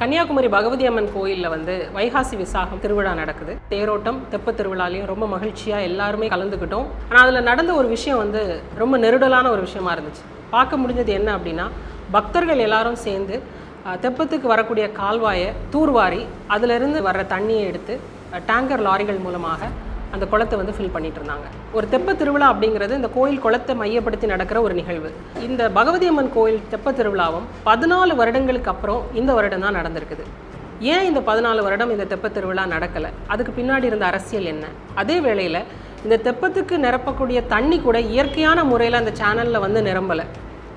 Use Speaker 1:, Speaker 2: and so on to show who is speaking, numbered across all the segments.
Speaker 1: கன்னியாகுமரி பகவதி அம்மன் கோயிலில் வந்து வைகாசி விசாகம் திருவிழா நடக்குது. தேரோட்டம் தெப்ப திருவிழாலையும் ரொம்ப மகிழ்ச்சியாக எல்லாருமே கலந்துக்கிட்டோம் ஆனால் அதில் நடந்த ஒரு விஷயம் வந்து ரொம்ப நெருடலான ஒரு விஷயமா இருந்துச்சு. பார்க்க முடிஞ்சது என்ன அப்படின்னா பக்தர்கள் எல்லாரும் சேர்ந்து தெப்பத்துக்கு வரக்கூடிய கால்வாயை தூர்வாரி அதிலிருந்து வர்ற தண்ணியை எடுத்து டேங்கர் லாரிகள் மூலமாக அந்த குளத்தை வந்து ஃபில் பண்ணிட்டு இருந்தாங்க ஒரு தெப்ப திருவிழா அப்படிங்கிறது இந்த கோயில் குளத்தை மையப்படுத்தி நடக்கிற ஒரு நிகழ்வு. இந்த பகவதி அம்மன் கோயில் தெப்ப திருவிழாவும் பதினாலு வருடங்களுக்கு அப்புறம் இந்த வருடம் தான் நடந்திருக்குது. ஏன் இந்த பதினாலு வருடம் இந்த தெப்ப திருவிழா நடக்கலை? அதுக்கு பின்னாடி இருந்த அரசியல் என்ன? அதே வேளையில் இந்த தெப்பத்துக்கு நிரப்பக்கூடிய தண்ணி கூட இயற்கையான முறையில் அந்த சேனலில் வந்து நிரம்பலை.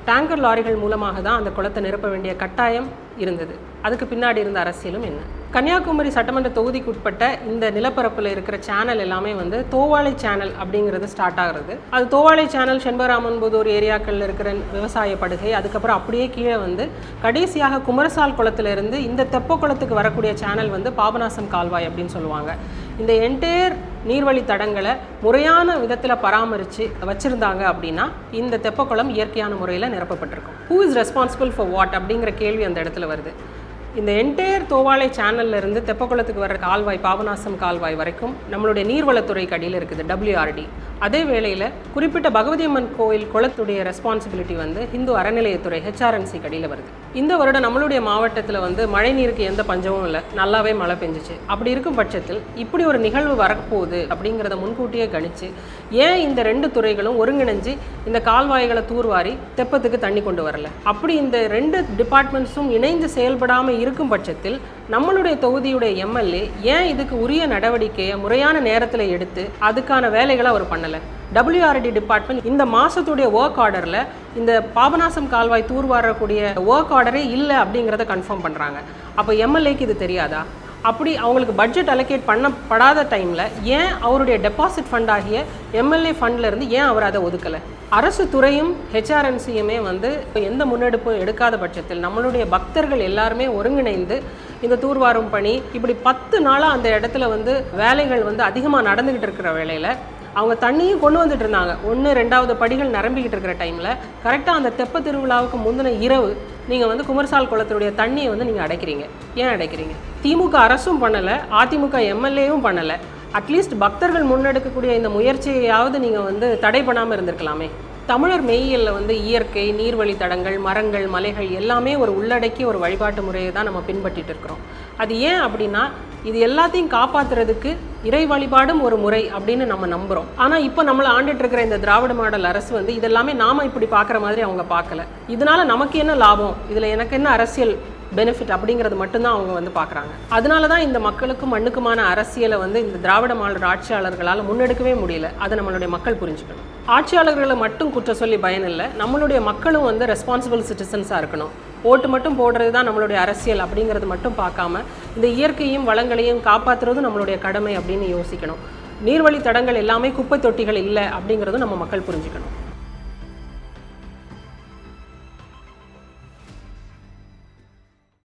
Speaker 1: டேங்கர் லாரிகள் மூலமாக தான் அந்த குளத்தை நிரப்ப வேண்டிய கட்டாயம் இருந்தது. அதுக்கு பின்னாடி இருந்த அரசியலும் என்ன? கன்னியாகுமரி சட்டமன்ற தொகுதிக்கு உட்பட்ட இந்த நிலப்பரப்பில் இருக்கிற சேனல் எல்லாமே வந்து தோவாளை சேனல் அப்படிங்கிறது ஸ்டார்ட் ஆகுறது. அது தோவாளை சேனல் செண்பராமன்புதூர் ஏரியாக்களில் இருக்கிற விவசாய படுகை அதுக்கப்புறம் அப்படியே கீழே வந்து கடைசியாக குமரசால் குளத்திலிருந்து இந்த தெப்ப குளத்துக்கு வரக்கூடிய சேனல் வந்து பாபநாசம் கால்வாய் அப்படின்னு சொல்லுவாங்க. இந்த என்டையர் நீர்வழி தடங்களை முறையான விதத்தில் பராமரித்து வச்சுருந்தாங்க அப்படின்னா இந்த தெப்பக்குளம் இயற்கையான முறையில் நிரப்பப்பட்டிருக்கும். Who is responsible for what அப்படிங்கிற கேள்வி அந்த இடத்துல வருது. இந்த என்டையர் தோவாளை சேனல்ல இருந்து தெப்பக்குளத்துக்கு வர்ற கால்வாய் பாபநாசம் கால்வாய் வரைக்கும் நம்மளுடைய நீர்வளத்துறைக்கு அடியில் இருக்குது டபிள்யூஆர்டி அதே வேளையில் குறிப்பிட்ட பகவதி அம்மன் கோயில் குளத்துடைய ரெஸ்பான்சிபிலிட்டி வந்து இந்து அறநிலையத்துறை ஹெச்ஆர்என்சி கடியில் வருது. இந்த வருடம் நம்மளுடைய மாவட்டத்தில் வந்து மழை நீருக்கு எந்த பஞ்சமும் இல்லை. நல்லாவே மழை பெஞ்சிச்சு. அப்படி இருக்கும் பட்சத்தில் இப்படி ஒரு நிகழ்வு வரப்போகுது அப்படிங்கிறத முன்கூட்டியே கணிச்சு ஏன் இந்த ரெண்டு துறைகளும் ஒருங்கிணைஞ்சு இந்த கால்வாய்களை தூர்வாரி தெப்பத்துக்கு தண்ணி கொண்டு வரல? அப்படி இந்த ரெண்டு டிபார்ட்மெண்ட்ஸும் இணைந்து செயல்படாமல் இருக்கும் பட்சத்தில் நம்மளுடைய தொகுதியுடைய எம்எல்ஏ ஏன் இதுக்கு உரிய நடவடிக்கையை முறையான நேரத்தில் எடுத்து அதுக்கான வேலைகளை அவர் பண்ணலை? டபிள்யூஆர்டி டிபார்ட்மெண்ட் இந்த மாதத்துடைய ஒர்க் ஆர்டரில் இந்த பாபநாசம் கால்வாய் தூர்வாரக்கூடிய ஒர்க் ஆர்டரே இல்லை அப்படிங்கிறத கன்ஃபார்ம் பண்ணுறாங்க அப்போ எம்எல்ஏக்கு இது தெரியாதா? அப்படி அவங்களுக்கு பட்ஜெட் அலோகேட் பண்ணப்படாத டைமில் ஏன் அவருடைய டெபாசிட் ஃபண்ட் ஆகிய எம்எல்ஏ ஃபண்ட்லேருந்து ஏன் அவர் அதை ஒதுக்கலை? அரசு துறையும் ஹெச்ஆர்என்சியுமே வந்து எந்த முன்னெடுப்பும் எடுக்காத பட்சத்தில் நம்மளுடைய பக்தர்கள் எல்லாருமே ஒருங்கிணைந்து இந்த தூர்வாரும் பணி இப்படி பத்து நாளாக அந்த இடத்துல வந்து வேலைகள் வந்து அதிகமாக நடந்துக்கிட்டு இருக்கிற வேலையில் அவங்க தண்ணியும் கொண்டு வந்துட்டு இருந்தாங்க. ஒன்று ரெண்டாவது படிகள் நிரம்பிக்கிட்டு இருக்கிற டைமில் கரெக்டாக அந்த தெப்ப திருவிழாவுக்கு முந்தின இரவு நீங்கள் வந்து குமரசால் குளத்தினுடைய தண்ணியை வந்து நீங்கள் அடைக்கிறீங்க. ஏன் அடைக்கிறீங்க? திமுக அரசும் பண்ணலை அதிமுக எம்எல்ஏவும் பண்ணலை. அட்லீஸ்ட் பக்தர்கள் முன்னெடுக்கக்கூடிய இந்த முயற்சியையாவது நீங்கள் வந்து தடை பண்ணாமல் இருந்திருக்கலாமே. தமிழர் மெய்யியலில் வந்து இயற்கை நீர்வழி தடங்கள் மரங்கள் மலைகள் எல்லாமே ஒரு உள்ளடக்கி ஒரு வழிபாட்டு முறையை தான் நம்ம பின்பற்றிட்டு இருக்கிறோம். அது ஏன் அப்படின்னா இது எல்லாத்தையும் காப்பாற்றுறதுக்கு இறை வழிபாடும் ஒரு முறை அப்படின்னு நம்ம நம்புகிறோம் ஆனால் இப்போ நம்மளை ஆண்டுட்டு இருக்கிற இந்த திராவிட மாடல் அரசு வந்து இதெல்லாமே நாம் இப்படி பார்க்குற மாதிரி அவங்க பார்க்கல இதனால நமக்கு என்ன லாபம்? இதில் எனக்கு என்ன அரசியல்? பெனிஃபிட் அப்படிங்கிறது மட்டும்தான் அவங்க வந்து பார்க்குறாங்க. அதனால தான் இந்த மக்களுக்கும் மண்ணுக்குமான அரசியலை வந்து இந்த திராவிட மாநில ஆட்சியாளர்களால் முன்னெடுக்கவே முடியல. அதை நம்மளுடைய மக்கள் புரிஞ்சுக்கணும். ஆட்சியாளர்களை மட்டும் குற்றம் சொல்லி பயனில்லை நம்மளுடைய மக்களும் வந்து ரெஸ்பான்சிபிள் சிட்டிசன்ஸாக இருக்கணும். ஓட்டு மட்டும் போடுறது தான் நம்மளுடைய அரசியல் அப்படிங்கிறது மட்டும் பார்க்காம இந்த இயற்கையும் வளங்களையும் காப்பாற்றுறதும் நம்மளுடைய கடமை அப்படின்னு யோசிக்கணும். நீர்வழி தடங்கள் எல்லாமே குப்பை தொட்டிகள் இல்லை அப்படிங்கிறதும் நம்ம மக்கள் புரிஞ்சுக்கணும்.